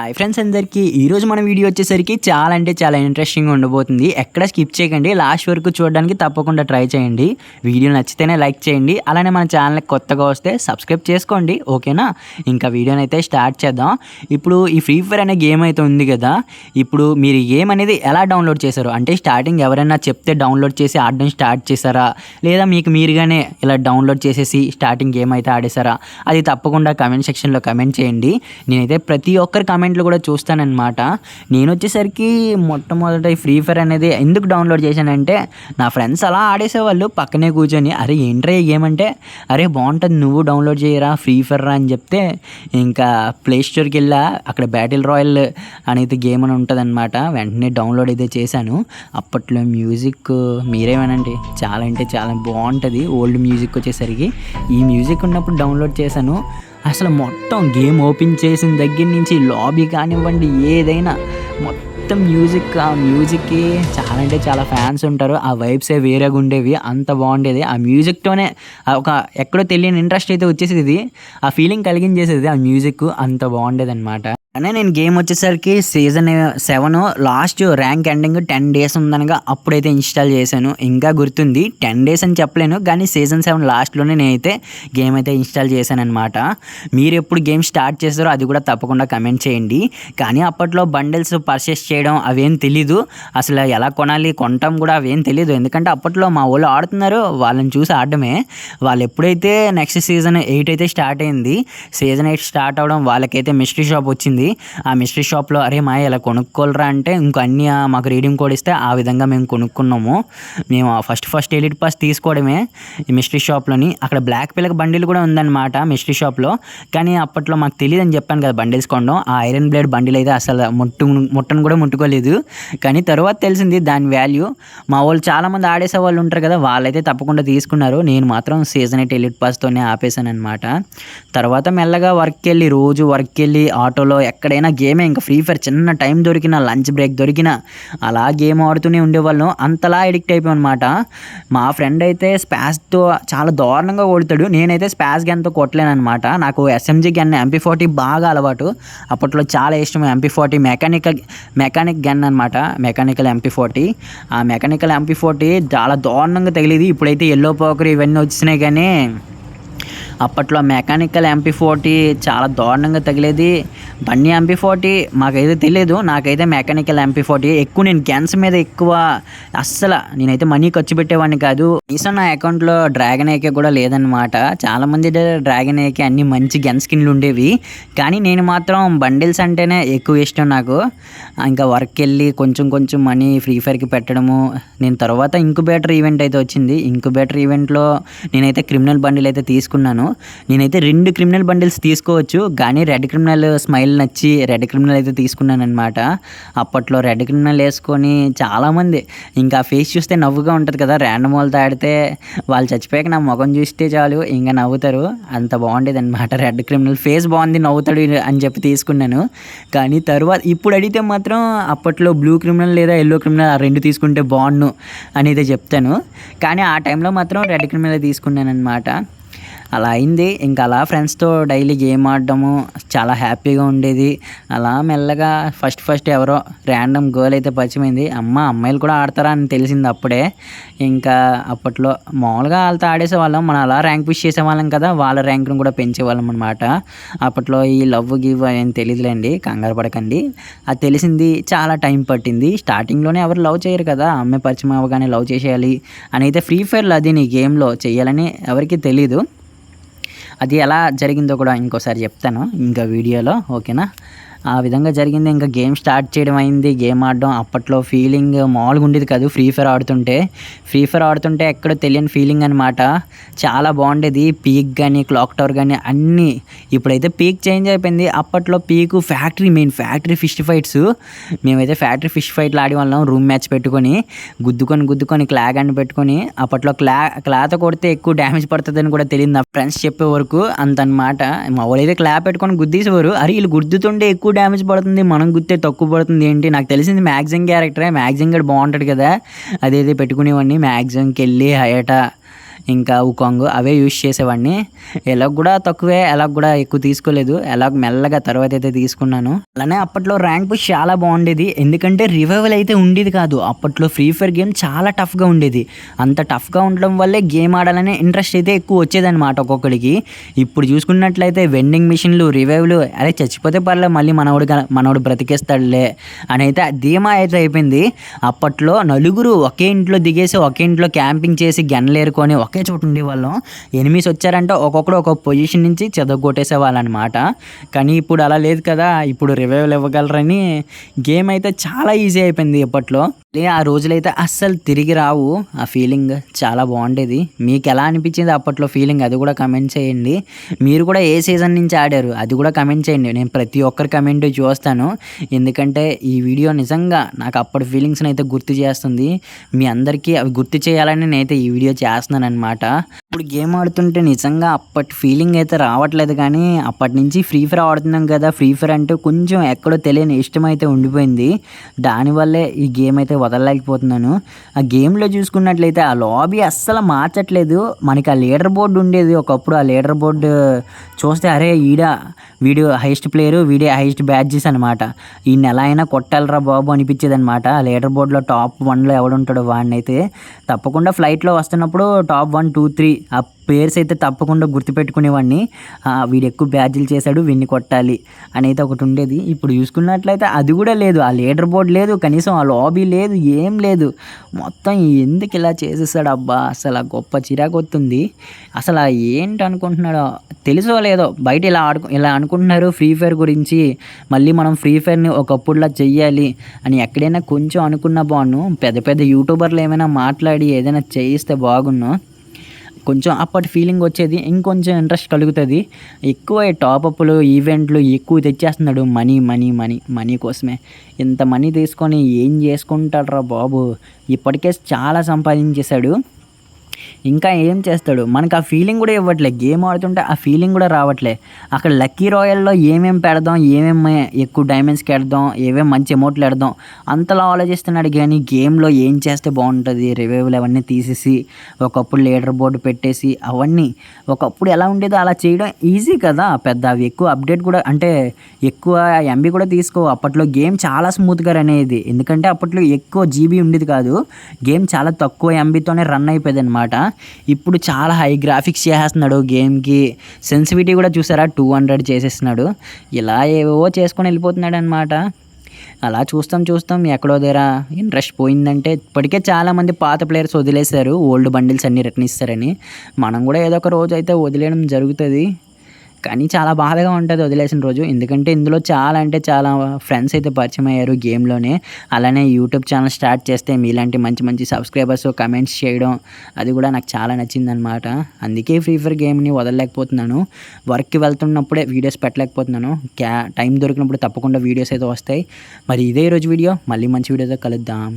Hi friends అందరికీ. ఈరోజు మన వీడియో వచ్చేసరికి చాలా అంటే చాలా ఇంట్రెస్టింగ్ ఉండబోతుంది. ఎక్కడ స్కిప్ చేయకండి. లాస్ట్ వరకు చూడడానికి తప్పకుండా ట్రై చేయండి. వీడియో నచ్చితేనే లైక్ చేయండి. అలానే మన ఛానల్ కొత్తగా వస్తే సబ్స్క్రైబ్ చేసుకోండి. ఓకేనా ఇంకా వీడియోని అయితే స్టార్ట్ చేద్దాం. ఇప్పుడు ఈ ఫ్రీ ఫైర్ అనే గేమ్ అయితే ఉంది కదా. ఇప్పుడు మీరు గేమ్ అనేది ఎలా డౌన్లోడ్ చేశారు? అంటే స్టార్టింగ్ ఎవరైనా చెప్తే డౌన్లోడ్ చేసి ఆడడం స్టార్ట్ చేశారా? లేదా మీకు మీరుగానే ఇలా డౌన్లోడ్ చేసేసి స్టార్టింగ్ గేమ్ అయితే ఆడేశారా? అది తప్పకుండా కమెంట్ సెక్షన్లో కమెంట్ చేయండి. నేనైతే ప్రతి ఒక్కరు కమెంట్ కామెంట్లు కూడా చూస్తానన్నమాట. నేను వచ్చేసరికి మొట్టమొదట ఫ్రీ ఫైర్ అనేది ఎందుకు డౌన్లోడ్ చేశానంటే నా ఫ్రెండ్స్ అలా ఆడేసేవాళ్ళు పక్కనే కూర్చొని అరే ఏంట్రా ఈ గేమ్ అంటే? అరే బాగుంటుంది నువ్వు డౌన్లోడ్ చేయరా ఫ్రీ ఫైర్ రా అని చెప్తే ఇంకా ప్లే స్టోర్కి వెళ్ళా అక్కడ బ్యాటిల్ రాయల్ అనేది గేమ్ అని ఉంటుంది అనమాట వెంటనే డౌన్లోడ్ అయితే చేశాను. అప్పట్లో మ్యూజిక్ మీరేమేనండి? చాలా అంటే చాలా బాగుంటుంది ఓల్డ్ మ్యూజిక్ వచ్చేసరికి. ఈ మ్యూజిక్ ఉన్నప్పుడు డౌన్లోడ్ చేశాను. అసలు మొత్తం గేమ్ ఓపెన్ చేసిన దగ్గర నుంచి లాబీ కానివ్వండి ఏదైనా మొత్తం మ్యూజిక్ ఆ మ్యూజిక్కి చాలా అంటే చాలా ఫ్యాన్స్ ఉంటారు. ఆ వైబ్సే వేరేగా ఉండేవి అంత బాగుండేది. ఆ మ్యూజిక్తోనే ఒక ఎక్కడో తెలియని ఇంట్రెస్ట్ అయితే వచ్చేసేది. ఆ ఫీలింగ్ కలిగించేసేది ఆ మ్యూజిక్. అంత బాగుండేది అనమాట కానీ నేను గేమ్ వచ్చేసరికి season seven last rank ending ten days ఉందనగా అప్పుడైతే ఇన్స్టాల్ చేశాను. ఇంకా గుర్తుంది. టెన్ డేస్ అని చెప్పలేను. కానీ సీజన్ సెవెన్ లాస్ట్లోనే నేనైతే గేమ్ అయితే ఇన్స్టాల్ చేశాను అనమాట మీరు ఎప్పుడు గేమ్ స్టార్ట్ చేస్తారో అది కూడా తప్పకుండా కమెంట్ చేయండి. కానీ అప్పట్లో బండిల్స్ పర్చేస్ చేయడం అవేం తెలీదు. అసలు ఎలా కొనాలి కొనటం కూడా అవేం తెలియదు ఎందుకంటే అప్పట్లో మా వాళ్ళు ఆడుతున్నారు వాళ్ళని చూసి ఆడడమే. వాళ్ళు ఎప్పుడైతే నెక్స్ట్ సీజన్ ఎయిట్ అయితే స్టార్ట్ అయింది సీజన్ ఎయిట్ స్టార్ట్ అవడం వాళ్ళకైతే మిస్టరీ షాప్ వచ్చింది. ఆ మిస్టరీ షాప్లో అరే మా ఇలా కొనుక్కోలరా అంటే ఇంకో అన్ని మాకు రీడింగ్ కోడ్ ఇస్తే ఆ విధంగా మేము కొనుక్కున్నాము. మేము ఫస్ట్ ఫస్ట్ ఎలిట్ పాస్ తీసుకోవడమే ఈ మిస్టరీ షాప్లోని అక్కడ బ్లాక్ పిల్లకి బండిల్ కూడా ఉందన్నమాట మిస్టరీ షాప్లో కానీ అప్పట్లో మాకు తెలియదు అని చెప్పాను కదా బండిల్స్ కొనడం. ఆ ఐరన్ బ్లేడ్ బండిల్ అయితే అసలు ముట్టు ముట్టను కూడా ముట్టుకోలేదు. కానీ తర్వాత తెలిసింది దాని వాల్యూ మా వాళ్ళు చాలామంది ఆడేసే వాళ్ళు ఉంటారు కదా వాళ్ళైతే తప్పకుండా తీసుకున్నారు. నేను మాత్రం సీజన్ ఎయిట్ ఎలిట్ పాస్తోనే ఆపేశాను అనమాట తర్వాత మెల్లగా వర్క్కి వెళ్ళి రోజు వర్క్కి వెళ్ళి ఆటోలో ఎక్కడైనా గేమే ఇంకా ఫ్రీ ఫైర్ చిన్న టైం దొరికిన లంచ్ బ్రేక్ దొరికిన అలా గేమ్ ఆడుతూనే ఉండేవాళ్ళం. అంతలా అడిక్ట్ అయిపోయాం అనమాట మా ఫ్రెండ్ అయితే స్పాస్తో చాలా దారుణంగా కొడతాడు. నేనైతే స్పాస్ గన్తో కొట్టలేను అనమాట నాకు ఎస్ఎంజీ గన్ ఎంపీ ఫార్టీ బాగా అలవాటు. అప్పట్లో చాలా ఇష్టం MP forty mechanical mechanic gun అనమాట మెకానికల్ ఎంపీ ఫార్టీ ఆ మెకానికల్ ఎంపీ ఫోర్టీ చాలా దారుణంగా తగిలేది. ఇప్పుడైతే ఎల్లో పోకర్ ఇవన్నీ వచ్చినాయి కానీ అప్పట్లో మెకానికల్ ఎంపీ ఫోర్టీ చాలా దారుణంగా తగిలేది. బండి ఎంపీ ఫోర్టీ మాకైతే తెలియదు నాకైతే మెకానికల్ ఎంపీ ఫోర్టీ ఎక్కువ నేను గన్స్ మీద ఎక్కువ అస్సలు నేనైతే మనీ ఖర్చు పెట్టేవాడిని కాదు. కనీసం నా అకౌంట్లో డ్రాగన్ ఏకే కూడా లేదనమాట చాలామంది డ్రాగన్ ఏకే అన్ని మంచి గన్ స్కిన్లు ఉండేవి. కానీ నేను మాత్రం బండిల్స్ అంటేనే ఎక్కువ ఇష్టం నాకు. ఇంకా వర్క్ వెళ్ళి కొంచెం కొంచెం మనీ ఫ్రీ ఫైర్కి పెట్టడము. నేను తర్వాత ఇంకుబేటర్ ఈవెంట్ అయితే వచ్చింది. ఇంకుబేటర్ ఈవెంట్లో నేనైతే క్రిమినల్ బండిల్ అయితే తీసుకున్నాను. నేనైతే రెండు క్రిమినల్ బండిల్స్ తీసుకోవచ్చు కానీ రెడ్ క్రిమినల్ స్మైల్ నచ్చి రెడ్ క్రిమినల్ అయితే తీసుకున్నాను అనమాట అప్పట్లో రెడ్ క్రిమినల్ వేసుకొని చాలామంది ఇంకా ఫేస్ చూస్తే నవ్వుగా ఉంటుంది కదా ర్యాండమ్ వాళ్ళతో ఆడితే వాళ్ళు చచ్చిపోయాక నా ముఖం చూస్తే చాలు ఇంకా నవ్వుతారు. అంత బాగుండేది అనమాట రెడ్ క్రిమినల్. ఫేస్ బాగుంది నవ్వుతాడు అని చెప్పి తీసుకున్నాను. కానీ తర్వాత ఇప్పుడు అడిగితే మాత్రం అప్పట్లో బ్లూ క్రిమినల్ లేదా ఎల్లో క్రిమినల్ ఆ రెండు తీసుకుంటే బాగుండు అనేది చెప్తాను. కానీ ఆ టైంలో మాత్రం రెడ్ క్రిమినల్ తీసుకున్నాను అనమాట అలా అయింది. ఇంకా అలా ఫ్రెండ్స్తో డైలీ గేమ్ ఆడడము చాలా హ్యాపీగా ఉండేది. అలా మెల్లగా ఫస్ట్ ఫస్ట్ ఎవరో ర్యాండమ్ గర్ల్ అయితే పరిచయమైంది అమ్మ అమ్మాయిలు కూడా ఆడతారా అని తెలిసింది అప్పుడే. ఇంకా అప్పట్లో మామూలుగా వాళ్ళతో ఆడేసేవాళ్ళం. మనం అలా ర్యాంక్ పుష్ చేసేవాళ్ళం కదా వాళ్ళ ర్యాంక్ను కూడా పెంచేవాళ్ళం అనమాట అప్పట్లో ఈ లవ్ గివ్ అని తెలియదులేండి కంగారు పడకండి. అది తెలిసింది చాలా టైం పట్టింది. స్టార్టింగ్లోనే ఎవరు లవ్ చేయరు కదా అమ్మాయి పరిచయం అవ్వగానే లవ్ చేసేయాలి. అని అయితే ఫ్రీ ఫైర్లో అది నీ గేమ్లో చేయాలని ఎవరికి తెలీదు. అది ఎలా జరిగిందో కూడా ఇంకోసారి చెప్తాను ఇంకా వీడియోలో ఓకేనా? ఆ విధంగా జరిగింది. ఇంకా గేమ్ స్టార్ట్ చేయడం అయింది. గేమ్ ఆడడం అప్పట్లో ఫీలింగ్ మామూలుగా ఉండేది కాదు. ఫ్రీ ఫైర్ ఆడుతుంటే. ఫ్రీ ఫైర్ ఆడుతుంటే ఎక్కడో తెలియని ఫీలింగ్ అనమాట చాలా బాగుండేది. పీక్ కానీ క్లాక్ టవర్ కానీ అన్నీ ఇప్పుడైతే పీక్ చేంజ్ అయిపోయింది. అప్పట్లో peak factory main factory fish fights. మేమైతే ఫ్యాక్టరీ ఫిష్ ఫైట్లు ఆడి వాళ్ళం. రూమ్ మ్యాచ్ పెట్టుకొని గుద్దుకొని గుద్దుకొని క్లాగ్ అని పెట్టుకొని అప్పట్లో క్లా క్లాత్ కొడితే ఎక్కువ డ్యామేజ్ పడుతుందని కూడా తెలియదు నా ఫ్రెండ్స్ చెప్పే వరకు అంత అనమాట మా వాళ్ళు అయితే క్లా పెట్టుకొని గుద్దేసేవారు. అరే వీళ్ళు గుద్దుతుండే ఎక్కువ ఎక్కువ డ్యామేజ్ పడుతుంది మనం గుద్దే తక్కువ పడుతుంది ఏంటి? నాకు తెలిసింది మ్యాగ్జిన్ క్యారెక్టరే మ్యాగ్జిన్ గడు బాగుంటాడు కదా. అదేదో పెట్టుకునేవాడిని మ్యాగ్జిన్కి వెళ్ళి హయట ఇంకా ఉకాంగ్ అవే యూజ్ చేసేవాడిని. ఎలాగ కూడా తక్కువే ఎలాగ కూడా ఎక్కువ తీసుకోలేదు. ఎలాగ మెల్లగా తర్వాత అయితే తీసుకున్నాను. అలానే అప్పట్లో ర్యాంక్ పుష్ చాలా బాగుండేది. ఎందుకంటే రివైవల్ అయితే ఉండేది కాదు. అప్పట్లో ఫ్రీ ఫైర్ గేమ్ చాలా టఫ్గా ఉండేది. అంత టఫ్గా ఉండడం వల్లే గేమ్ ఆడాలనే ఇంట్రెస్ట్ అయితే ఎక్కువ వచ్చేదన్నమాట ఒక్కొక్కడికి. ఇప్పుడు చూసుకున్నట్లయితే వెండింగ్ మిషన్లు రివైవ్లు అరే చచ్చిపోతే పర్లేదు మళ్ళీ మనవడు మనవడు బ్రతికేస్తాడులే అని అయితే ధీమా అయితే అయిపోయింది. అప్పట్లో నలుగురు ఒకే ఇంట్లో దిగేసి ఒకే ఇంట్లో క్యాంపింగ్ చేసి గన్లేరుకొని ఒకే చోటు ఉండేవాళ్ళం. ఎనిమిస్ వచ్చారంటే ఒక్కొక్కడు ఒక్కొక్క పొజిషన్ నుంచి చెదగొట్టేసే వాళ్ళనమాట. కానీ ఇప్పుడు అలా లేదు కదా ఇప్పుడు రివైవల్ ఇవ్వగలరని గేమ్ అయితే చాలా ఈజీ అయిపోయింది ఇప్పట్లో. ఆ రోజులైతే అస్సలు తిరిగి రావు. ఆ ఫీలింగ్ చాలా బాగుండేది. మీకు ఎలా అనిపించింది అప్పట్లో ఫీలింగ్ అది కూడా కమెంట్ చేయండి. మీరు కూడా ఏ సీజన్ నుంచి ఆడారు? అది కూడా కమెంట్ చేయండి. నేను ప్రతి ఒక్కరి కమెంట్ చూస్తాను. ఎందుకంటే ఈ వీడియో నిజంగా నాకు అప్పటి ఫీలింగ్స్ని అయితే గుర్తు చేస్తుంది. మీ అందరికీ అవి గుర్తు చేయాలని నేనైతే ఈ వీడియో చేస్తున్నాను అనమాట ఇప్పుడు గేమ్ ఆడుతుంటే నిజంగా అప్పటి ఫీలింగ్ అయితే రావట్లేదు కానీ అప్పటి నుంచి ఫ్రీ ఫైర్ ఆడుతున్నాం కదా ఫ్రీ ఫైర్ అంటే కొంచెం ఎక్కడో తెలియని ఇష్టం అయితే ఉండిపోయింది. దానివల్లే ఈ గేమ్ అయితే వదలలేకపోతున్నాను. ఆ గేమ్లో చూసుకున్నట్లయితే ఆ లాబీ అస్సలు మార్చట్లేదు. మనకి ఆ లీడర్ బోర్డు ఉండేది ఒకప్పుడు. ఆ లీడర్ బోర్డు చూస్తే అరే ఈడ వీడు highest player video highest badges అనమాట ఈ నెల అయినా కొట్టాలరా బాబు అనిపించేది అనమాట ఆ లీడర్ బోర్డులో టాప్ వన్లో ఎవడుంటాడో వాడినైతే. తప్పకుండా ఫ్లైట్లో వస్తున్నప్పుడు టాప్ వన్ టూ త్రీ ఆ పేర్స్ అయితే తప్పకుండా గుర్తుపెట్టుకునేవాడిని. వీడు ఎక్కువ బ్యాడ్జీలు చేశాడు విన్ని కొట్టాలి అనేది ఒకటి ఉండేది. ఇప్పుడు చూసుకున్నట్లయితే అది కూడా లేదు. ఆ లీడర్ బోర్డు లేదు కనీసం ఆ లాబీ లేదు ఏం లేదు. మొత్తం ఎందుకు ఇలా చేసేసాడు అబ్బా? అసలు ఆ గొప్ప చిరాకు వస్తుంది అసలు ఏంటి అనుకుంటున్నాడో తెలుసో లేదో? బయట ఇలా ఆడుకు ఇలా అనుకుంటున్నారు ఫ్రీ ఫైర్ గురించి. మళ్ళీ మనం ఫ్రీ ఫైర్ని ఒకప్పుడులా చెయ్యాలి అని ఎక్కడైనా కొంచెం అనుకున్న బాగున్ను పెద్ద పెద్ద యూట్యూబర్లు ఏమైనా మాట్లాడి ఏదైనా చేయిస్తే బాగున్ను. కొంచెం అప్పటి ఫీలింగ్ వచ్చేది ఇంకొంచెం ఇంట్రెస్ట్ కలుగుతుంది. ఎక్కువ టాపప్లు ఈవెంట్లు ఎక్కువ తెచ్చేస్తున్నాడు మనీ మనీ మనీ మనీ కోసమే. ఇంత మనీ తీసుకొని ఏం చేసుకుంటాడ్రా బాబు? ఇప్పటికే చాలా సంపాదించేశాడు. ఇంకా ఏం చేస్తాడు? మనకు ఆ ఫీలింగ్ కూడా ఇవ్వట్లే. గేమ్ ఆడుతుంటే ఆ ఫీలింగ్ కూడా రావట్లే. అక్కడ లక్కీ రాయల్లో ఏమేమి పెడదాం ఏమేమి ఎక్కువ డైమండ్స్కి ఎడదాం ఏమేమి మంచి అమౌంట్లు పెడదాం అంతలా ఆలోచిస్తున్నాడు కానీ గేమ్లో ఏం చేస్తే బాగుంటుంది? రివైవల్ అవన్నీ తీసేసి ఒకప్పుడు లీడర్ బోర్డు పెట్టేసి అవన్నీ ఒకప్పుడు ఎలా ఉండేదో అలా చేయడం ఈజీ కదా. పెద్ద అవి ఎక్కువ అప్డేట్ కూడా అంటే ఎక్కువ ఎంబీ కూడా తీసుకో. అప్పట్లో గేమ్ చాలా స్మూత్గా రన్ అయ్యేది. ఎందుకంటే అప్పట్లో ఎక్కువ జీబీ ఉండేది కాదు. గేమ్ చాలా తక్కువ ఎంబీతోనే రన్ అయిపోయేది అనమాట ఇప్పుడు చాలా హై గ్రాఫిక్స్ చేసేస్తున్నాడు గేమ్కి సెన్సిటివిటీ కూడా చూసారా? టూ హండ్రెడ్ చేసేస్తున్నాడు. ఇలా ఏవేవో చేసుకొని వెళ్ళిపోతున్నాడు అనమాట అలా చూస్తాం చూస్తాం ఎక్కడో దగ్గర ఇంట్రెస్ట్ పోయిందంటే ఇప్పటికే చాలామంది పాత ప్లేయర్స్ వదిలేశారు. ఓల్డ్ బండిల్స్ అన్నీ రిటర్న్ ఇస్తారని. మనం కూడా ఏదో ఒక రోజు అయితే వదిలేయడం జరుగుతుంది. కానీ చాలా బాధగా ఉంటుంది వదిలేసిన రోజు. ఎందుకంటే ఇందులో చాలా అంటే చాలా ఫ్రెండ్స్ అయితే పరిచయం అయ్యారు గేమ్లోనే. అలానే యూట్యూబ్ ఛానల్ స్టార్ట్ చేస్తే మీలాంటి మంచి మంచి సబ్స్క్రైబర్స్ కమెంట్స్ చేయడం అది కూడా నాకు చాలా నచ్చిందనమాట అందుకే ఫ్రీ ఫైర్ గేమ్ని వదలలేకపోతున్నాను. వర్క్కి వెళ్తున్నప్పుడే వీడియోస్ పెట్టలేకపోతున్నాను. క్యా టైం దొరికినప్పుడు తప్పకుండా వీడియోస్ అయితే వస్తాయి. మరి ఇదే ఈరోజు వీడియో మళ్ళీ మంచి వీడియోతో కలుద్దాం.